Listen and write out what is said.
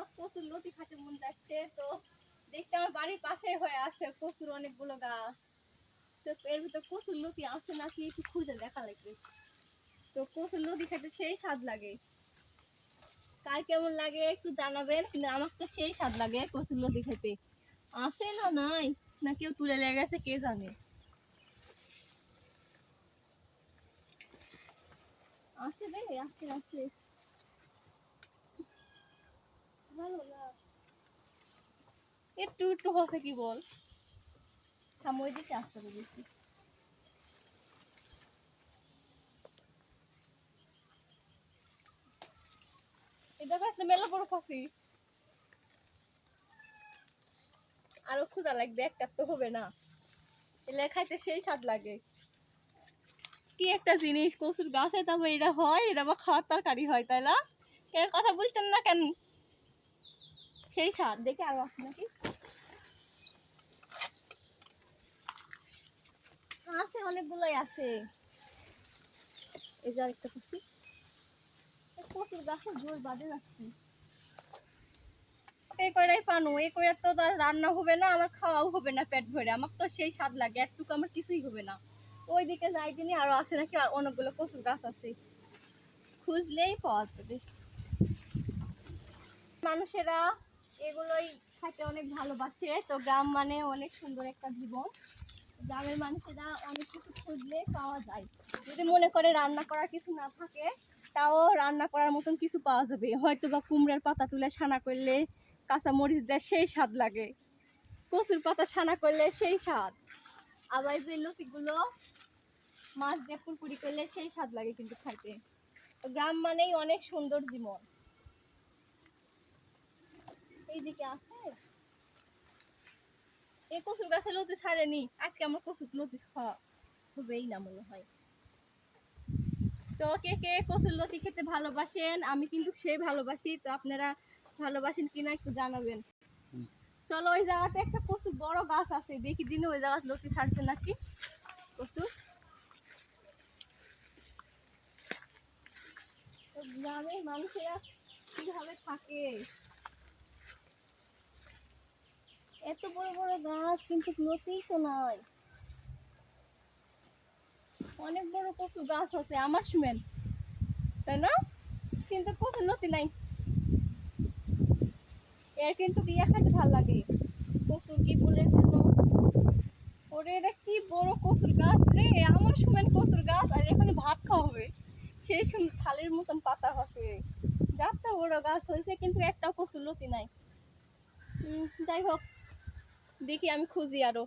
আমার কচুর লতি মন যাচ্ছে, তো দেখতে আমার বাড়ির পাশেই হয়ে আছে কচুর অনেকগুলো গাছ। তো এর ভিতর কচুর লতি আছে, নাকি একটু খুঁজে দেখা লাগবে। তো কচুর লতি সেই স্বাদ লাগে। কার কেমন লাগে একটু জানাবেন, কিন্তু আমার তো সেই স্বাদ লাগে কচুর লতি খেতে। আছে না নাই? না কেউ তুলে লেগে গেছে, কে জানে? আছে রে ভালো না একটু একটু হসে কি বল? থামোই দিতে আসতে ফাঁসি আরও ক্ষুধা লাগবে, একটা তো হবে না। এলে খাইতে সেই স্বাদ লাগে। কি একটা জিনিস, কচুর গাছে তারপর এটা হয়, এটা আবার খাওয়ার তরকারি হয়, তাই না? কথা বলতেন না কেন? সেই স্বাদ, দেখে আরও আছে নাকি আছে অনেকগুলোই আছে। এই যে আরেকটা কচি। কচুর গাছে জোর বাঁধে যাচ্ছি। এই কয়টাই পানো, এই তো তার রান্না হবে না, আমার খাওয়াও হবে না পেট ভরে। আমার তো সেই স্বাদ লাগে, একটুকু আমার কিছুই হবে না। ওইদিকে যাই আরও আছে নাকি, আর অনেকগুলো কচুর গাছ আছে। খুঁজলেই পাওয়া যাবে। মানুষেরা এগুলোই খাইতে অনেক ভালোবাসে। তো গ্রাম মানে অনেক সুন্দর একটা জীবন। গ্রামের মানুষেরা অনেক কিছু খুঁজলে পাওয়া যায়। যদি মনে করে রান্না করার কিছু না থাকে, তাও রান্না করার মতন কিছু পাওয়া যাবে। হয়তো বা কুমড়ার পাতা তুলে ছানা করলে কাঁচা মরিচ দেয়, সেই স্বাদ লাগে। কচুর পাতা ছানা করলে সেই স্বাদ। আবার যে লতিগুলো, মাছ দিয়ে পুরপুরি করলে সেই স্বাদ লাগে কিন্তু খাইতে গ্রাম মানেই অনেক সুন্দর জীবন এইদিকে আছে এই কচুর গাছে লতি ছাড়েনি। আজকে আমার কচুর লতি খাওয়া হবেই না মনে হয়। তো কে কে কচুর লতি খেতে ভালোবাসেন? আমি কিন্তু সেই ভালোবাসি তো আপনারা ভালোবাসেন কিনা একটু জানাবেন। চলো ওই জায়গাতে একটা প্রচুর বড় গাছ আছে দেখি দিনে ওই জায়গাতে লতি ছাড়ছে নাকি? কচুর। তো গ্রামের মানুষেরা কীভাবে থাকে? এত বড় বড় গাছ, কিন্তু লতিই তো নাই। অনেক বড় কচু গাছ আছে, আমার সুমেন তাই না? কিন্তু কচু লতি নাই। এর কিন্তু বিয়ে খাইতে ভালো লাগে। কচু কি বলে ওরে এটা কি বড় কচুর গাছ রে। আমার সুমেন কচুর গাছ, আর এখানে ভাত খাওয়া হবে। সেই সুন্দর থালির মতন পাতা আছে। যারটা বড় গাছ হয়েছে, কিন্তু একটাও কচুর লতি নাই। যাই হোক। দেখি আমি খুঁজি আরও।